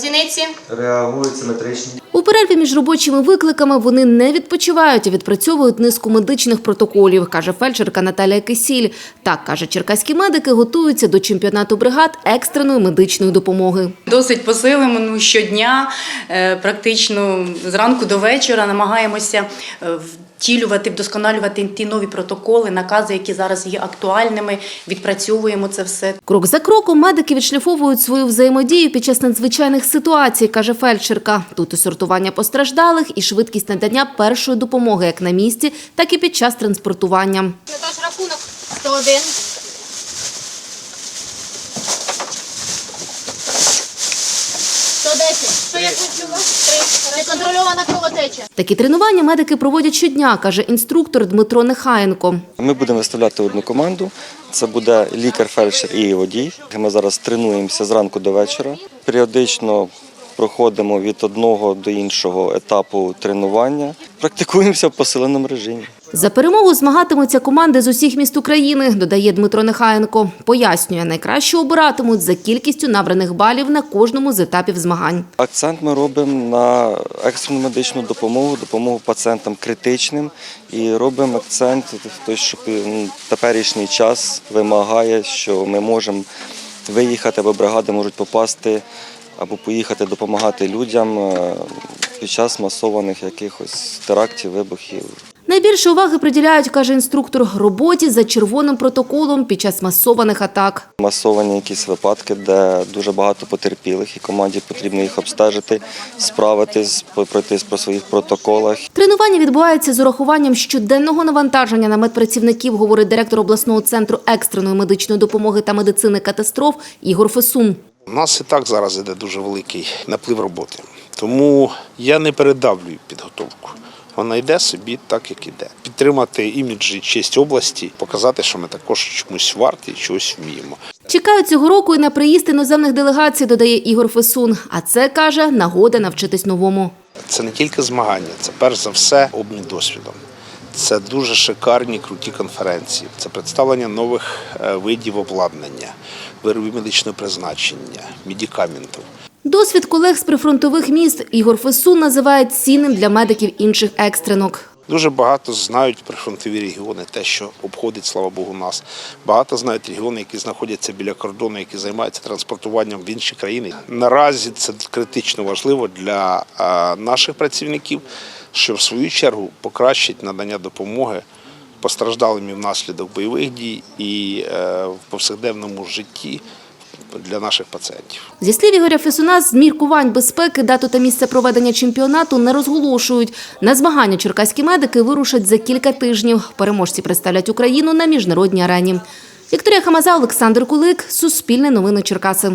зіниці. Реагують симетричні. У перерві між робочими викликами вони не відпочивають, а відпрацьовують низку медичних протоколів, каже фельдшерка Наталія Кисіль. Так, каже, черкаські медики готуються до чемпіонату бригад екстреної медичної допомоги. Досить посилимо ну, щодня, е, практично зранку до вечора намагаємося е, втілювати, вдосконалювати ті нові протоколи, накази, які зараз є актуальними. Відпрацьовуємо це все. Крок за кроком медики відшліфовують свою взаємодію під час надзвичайних ситуацій, каже фельдшерка. Тут і сортування постраждалих, і швидкість надання першої допомоги як на місці, так і під час транспортування. Наташ, рахунок 101. 110. Що як відчула? 3. Неконтрольована кровотеча. Такі тренування медики проводять щодня, каже інструктор Дмитро Нехаєнко. Ми будемо виставляти одну команду. Це буде лікар, фельдшер і водій. Ми зараз тренуємося зранку до вечора. Періодично проходимо від одного до іншого етапу тренування. Практикуємося в посиленому режимі. За перемогу змагатимуться команди з усіх міст України, додає Дмитро Нехаєнко. Пояснює, найкраще обиратимуть за кількістю набраних балів на кожному з етапів змагань. Акцент ми робимо на екстрену медичну допомогу, допомогу пацієнтам критичним і робимо акцент той, що теперішній час вимагає, що ми можемо виїхати або бригади можуть попасти або поїхати допомагати людям е, під час масованих якихось терактів, вибухів. Найбільше уваги приділяють, каже інструктор, роботі за червоним протоколом під час масованих атак. Масовані якісь випадки, де дуже багато потерпілих, і команді потрібно їх обстежити, справитись, пройтись по своїх протоколах. Тренування відбувається з урахуванням щоденного навантаження на медпрацівників, говорить директор обласного центру екстреної медичної допомоги та медицини катастроф Ігор Фесун. У нас і так зараз іде дуже великий наплив роботи. Тому я не передавлюю підготовку. Вона йде собі так, як іде. Підтримати імідж і честь області, показати, що ми також чомусь варті, чогось вміємо. Чекають цього року і на приїзд іноземних делегацій, додає Ігор Фесун. А це каже нагода навчитись новому. Це не тільки змагання, це перш за все обмін досвідом. Це дуже шикарні круті конференції. Це представлення нових е, видів обладнання, виробів медичного призначення, медикаментів. Досвід колег з прифронтових міст Ігор Фесун називає цінним для медиків інших екстренок. Дуже багато знають прифронтові регіони, те, що обходить, слава Богу, нас. Багато знають регіони, які знаходяться біля кордону, які займаються транспортуванням в інші країни. Наразі це критично важливо для наших працівників, що в свою чергу покращить надання допомоги постраждалим внаслідок бойових дій і е, в повсякденному житті для наших пацієнтів. Зі слів Ігоря Фесуна, з міркувань безпеки дату та місце проведення чемпіонату не розголошують. На змагання черкаські медики вирушать за кілька тижнів. Переможці представлять Україну на міжнародній арені. Вікторія Хамаза, Олександр Кулик, Суспільне новини Черкаси.